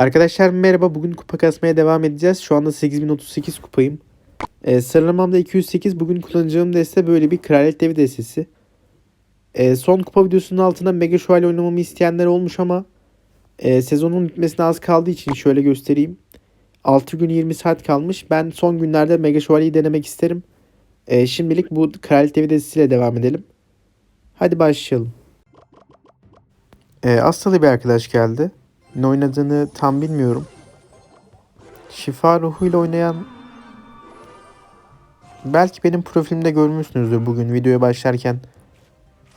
Arkadaşlar merhaba. Bugün kupa kasmaya devam edeceğiz. Şu anda 8038 kupayım. Ee, sıralamamda 208. Bugün kullanacağım deste böyle bir Kraliyet Devi destesi. Ee, son kupa videosunun altında Mega Şövalye oynamamı isteyenler olmuş ama e, sezonun bitmesine az kaldığı için şöyle göstereyim. 6 gün 20 saat kalmış. Ben son günlerde Mega Şövalye'yi denemek isterim. Ee, şimdilik bu Kraliyet Devi destesiyle devam edelim. Hadi başlayalım. Ee, Asyalı bir arkadaş geldi. Ne oynadığını tam bilmiyorum. Şifa ruhuyla oynayan belki benim profilimde görmüşsünüzdür bugün videoya başlarken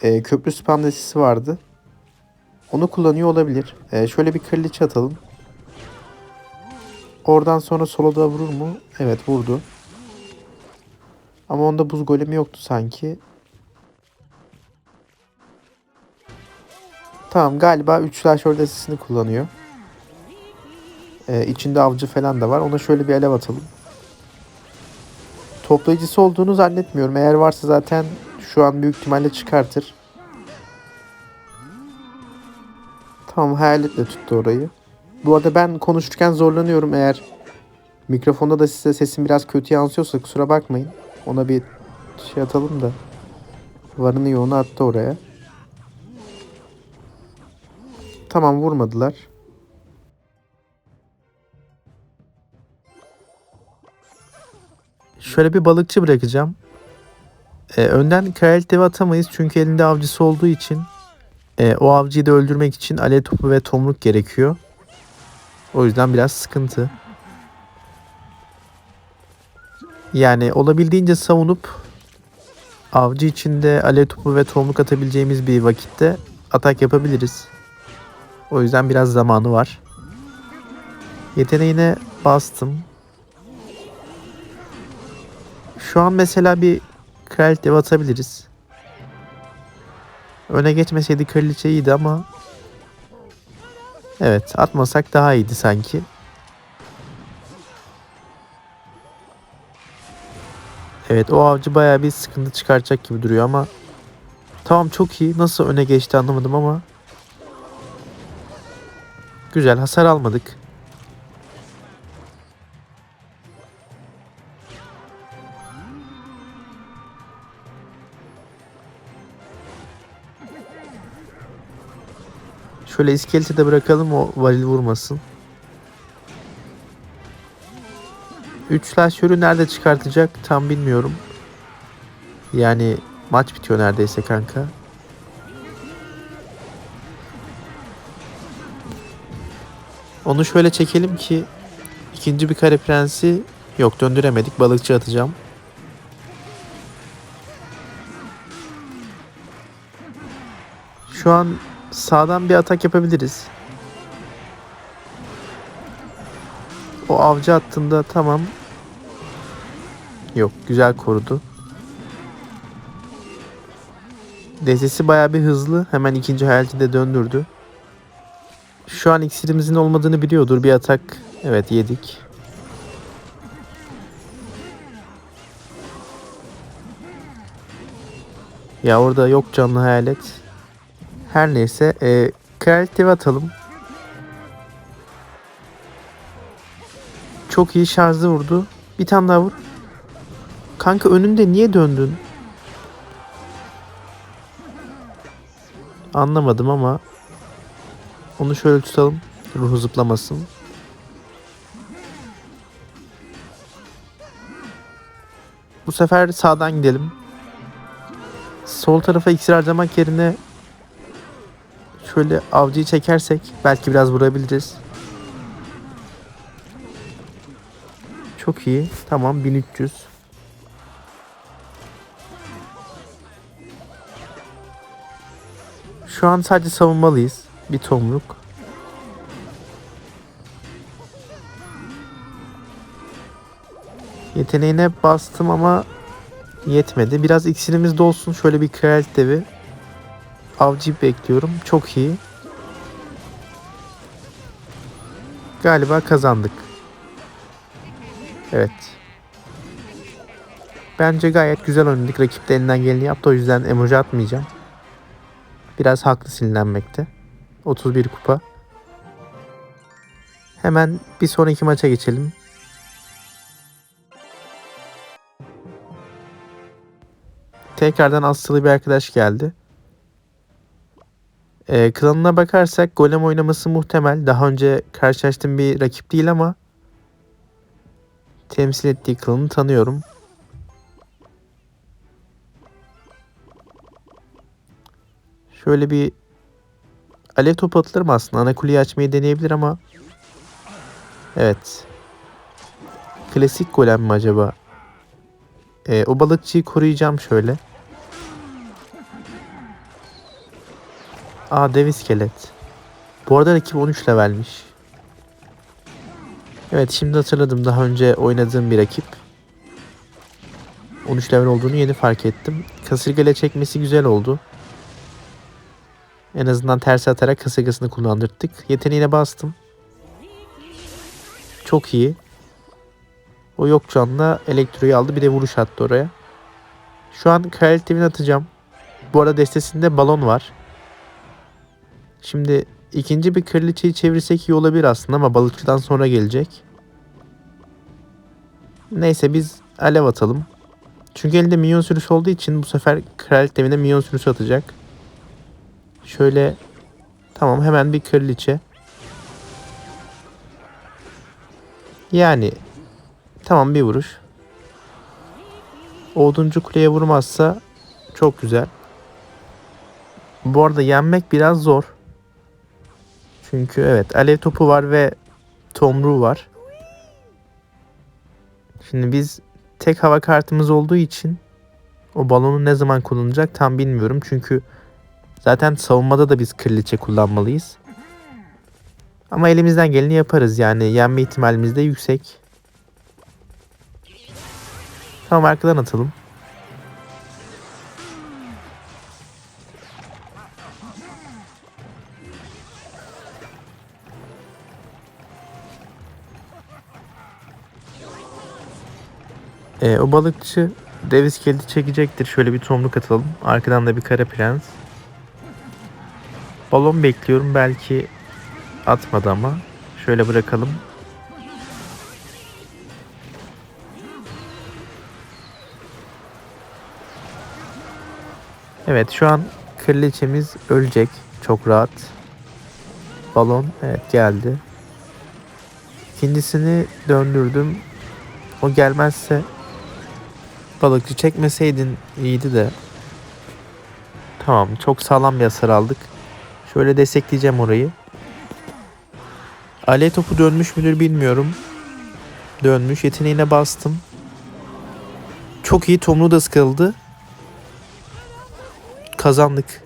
e, köprü spam destesi vardı. Onu kullanıyor olabilir. E, şöyle bir kraliçe atalım. Oradan sonra soloda vurur mu? Evet vurdu. Ama onda buz golemi yoktu sanki. Tamam galiba 3 slash destesini kullanıyor. Ee, içinde avcı falan da var. Ona şöyle bir alev atalım. Toplayıcısı olduğunu zannetmiyorum. Eğer varsa zaten şu an büyük ihtimalle çıkartır. Tamam hayaletle tuttu orayı. Bu arada ben konuşurken zorlanıyorum eğer mikrofonda da size sesim biraz kötü yansıyorsa kusura bakmayın. Ona bir şey atalım da. Varını yoğunu attı oraya. Tamam vurmadılar. Şöyle bir balıkçı bırakacağım. Ee, önden kraliyet devi atamayız çünkü elinde avcısı olduğu için e, o avcıyı da öldürmek için alev topu ve tomruk gerekiyor. O yüzden biraz sıkıntı. Yani olabildiğince savunup avcı içinde alev topu ve tomruk atabileceğimiz bir vakitte atak yapabiliriz. O yüzden biraz zamanı var. Yeteneğine bastım. Şu an mesela bir kraliyet dev atabiliriz. Öne geçmeseydi kraliçe iyiydi ama Evet atmasak daha iyiydi sanki. Evet o avcı bayağı bir sıkıntı çıkaracak gibi duruyor ama Tamam çok iyi. Nasıl öne geçti anlamadım ama Güzel hasar almadık. Şöyle iskeleti de bırakalım o varil vurmasın. 3 slasher'ı nerede çıkartacak tam bilmiyorum. Yani maç bitiyor neredeyse kanka. Onu şöyle çekelim ki ikinci bir kare prensi yok döndüremedik. Balıkçı atacağım. Şu an sağdan bir atak yapabiliriz. O avcı attığında tamam. Yok güzel korudu. Dezesi bayağı bir hızlı. Hemen ikinci hayalci de döndürdü. Şu an iksirimizin olmadığını biliyordur. Bir atak evet yedik. Ya orada yok canlı hayalet. Her neyse. E, devi atalım. Çok iyi şarjı vurdu. Bir tane daha vur. Kanka önünde niye döndün? Anlamadım ama onu şöyle tutalım. Ruhu zıplamasın. Bu sefer sağdan gidelim. Sol tarafa iksir harcamak yerine şöyle avcıyı çekersek belki biraz vurabiliriz. Çok iyi. Tamam 1300. Şu an sadece savunmalıyız. Bir tomruk. Yeteneğine bastım ama yetmedi. Biraz iksirimiz dolsun. Şöyle bir kraliyet devi. Avcıyı bekliyorum. Çok iyi. Galiba kazandık. Evet. Bence gayet güzel oynadık. Rakip de elinden geleni yaptı. O yüzden emoji atmayacağım. Biraz haklı sinirlenmekte. 31 kupa. Hemen bir sonraki maça geçelim. Tekrardan Asyalı bir arkadaş geldi. Ee, klanına bakarsak golem oynaması muhtemel. Daha önce karşılaştığım bir rakip değil ama temsil ettiği klanı tanıyorum. Şöyle bir alev topu atılır mı aslında? Ana kuleyi açmayı deneyebilir ama evet. Klasik golem mi acaba? Ee, o balıkçıyı koruyacağım şöyle. Aa dev iskelet. Bu arada rakip 13 levelmiş. Evet şimdi hatırladım daha önce oynadığım bir rakip. 13 level olduğunu yeni fark ettim. Kasırgayla çekmesi güzel oldu. En azından ters atarak kasırgasını kullandırdık. Yeteneğine bastım. Çok iyi. O yok canla elektroyu aldı bir de vuruş attı oraya. Şu an kraliçemin atacağım. Bu arada destesinde balon var. Şimdi ikinci bir kraliçeyi çevirsek iyi olabilir aslında ama balıkçıdan sonra gelecek. Neyse biz alev atalım. Çünkü elinde minyon sürüsü olduğu için bu sefer kraliyet devine minyon sürüsü atacak. Şöyle tamam hemen bir kraliçe. Yani tamam bir vuruş. Oduncu kuleye vurmazsa çok güzel. Bu arada yenmek biraz zor. Çünkü evet alev topu var ve tomruğu var. Şimdi biz tek hava kartımız olduğu için o balonu ne zaman kullanacak tam bilmiyorum. Çünkü zaten savunmada da biz kraliçe kullanmalıyız. Ama elimizden geleni yaparız yani yenme ihtimalimiz de yüksek. Tamam arkadan atalım. Ee, o balıkçı dev iskeleti çekecektir. Şöyle bir tomruk atalım. Arkadan da bir kara prens. Balon bekliyorum. Belki atmadı ama. Şöyle bırakalım. Evet şu an kraliçemiz ölecek. Çok rahat. Balon evet geldi. İkincisini döndürdüm. O gelmezse balıkçı çekmeseydin iyiydi de. Tamam çok sağlam bir hasar aldık. Şöyle destekleyeceğim orayı. Ale topu dönmüş müdür bilmiyorum. Dönmüş. Yeteneğine bastım. Çok iyi. Tomlu da sıkıldı. Kazandık.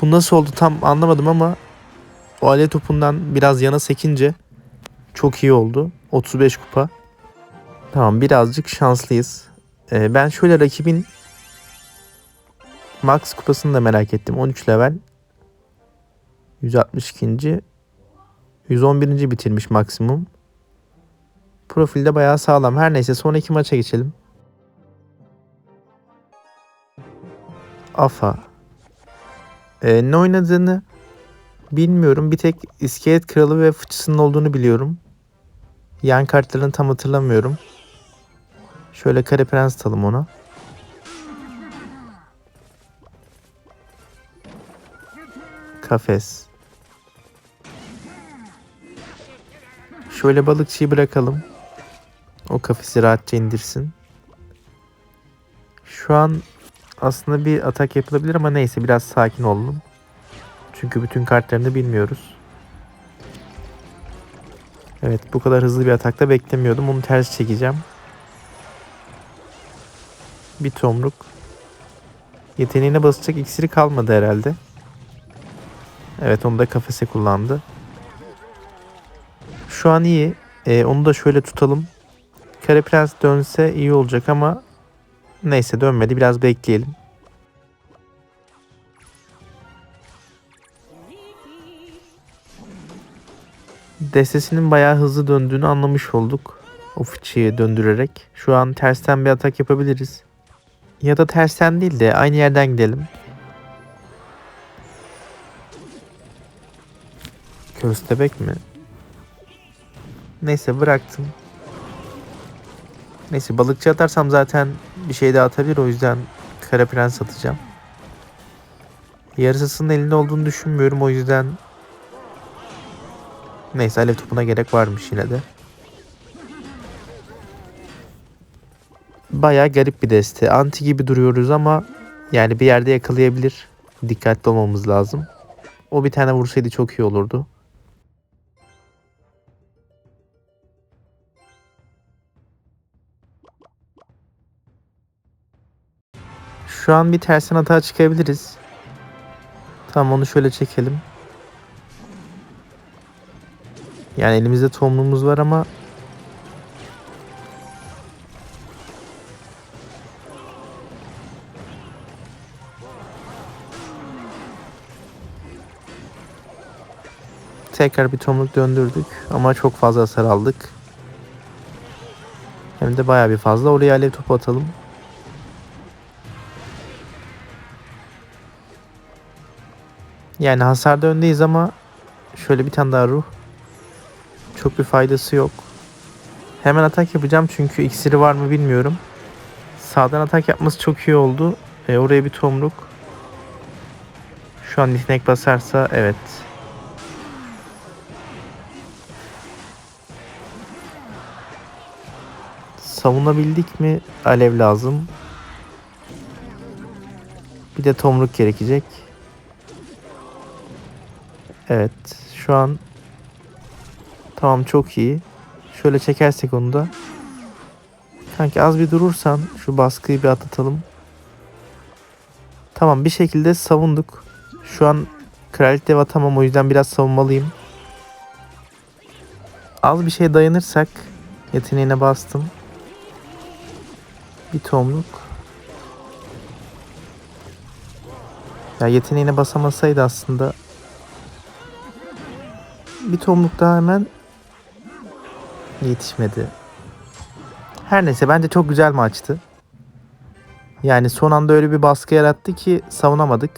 Bu nasıl oldu tam anlamadım ama o ale topundan biraz yana sekince çok iyi oldu. 35 kupa. Tamam birazcık şanslıyız. Ee, ben şöyle rakibin Max kupasını da merak ettim. 13 level. 162. 111. bitirmiş maksimum. Profilde bayağı sağlam. Her neyse sonraki maça geçelim. Afa. Ee, ne oynadığını bilmiyorum. Bir tek iskelet kralı ve fıçısının olduğunu biliyorum. Yan kartlarını tam hatırlamıyorum. Şöyle kare prens atalım ona. Kafes. Şöyle balıkçıyı bırakalım. O kafesi rahatça indirsin. Şu an aslında bir atak yapılabilir ama neyse biraz sakin olalım. Çünkü bütün kartlarını bilmiyoruz. Evet bu kadar hızlı bir atakta beklemiyordum. Onu ters çekeceğim. Bir tomruk. Yeteneğine basacak iksiri kalmadı herhalde. Evet onu da kafese kullandı. Şu an iyi. Ee, onu da şöyle tutalım. Kare Prens dönse iyi olacak ama neyse dönmedi. Biraz bekleyelim. Destesinin bayağı hızlı döndüğünü anlamış olduk. O fıçıyı döndürerek. Şu an tersten bir atak yapabiliriz. Ya da tersten değil de aynı yerden gidelim. Köstebek mi? Neyse bıraktım. Neyse balıkçı atarsam zaten bir şey daha atabilir o yüzden kara prens atacağım. Yarısının elinde olduğunu düşünmüyorum o yüzden Neyse alev topuna gerek varmış yine de. Baya garip bir deste. Anti gibi duruyoruz ama yani bir yerde yakalayabilir. Dikkatli olmamız lazım. O bir tane vursaydı çok iyi olurdu. Şu an bir tersen hata çıkabiliriz. Tamam onu şöyle çekelim. Yani elimizde tohumluğumuz var ama tekrar bir tomruk döndürdük ama çok fazla hasar aldık. Hem de bayağı bir fazla. Oraya alev topu atalım. Yani hasarda öndeyiz ama şöyle bir tane daha ruh. Çok bir faydası yok. Hemen atak yapacağım çünkü iksiri var mı bilmiyorum. Sağdan atak yapması çok iyi oldu. E, oraya bir tomruk. Şu an yetenek basarsa evet. Savunabildik mi? Alev lazım. Bir de tomruk gerekecek. Evet. Şu an Tamam çok iyi. Şöyle çekersek onu da. Kanki az bir durursan şu baskıyı bir atlatalım. Tamam bir şekilde savunduk. Şu an kraliyet dev atamam o yüzden biraz savunmalıyım. Az bir şey dayanırsak yeteneğine bastım. Bir tomruk. Ya yeteneğine basamasaydı aslında bir tomruk daha hemen yetişmedi. Her neyse bence çok güzel maçtı. Yani son anda öyle bir baskı yarattı ki savunamadık.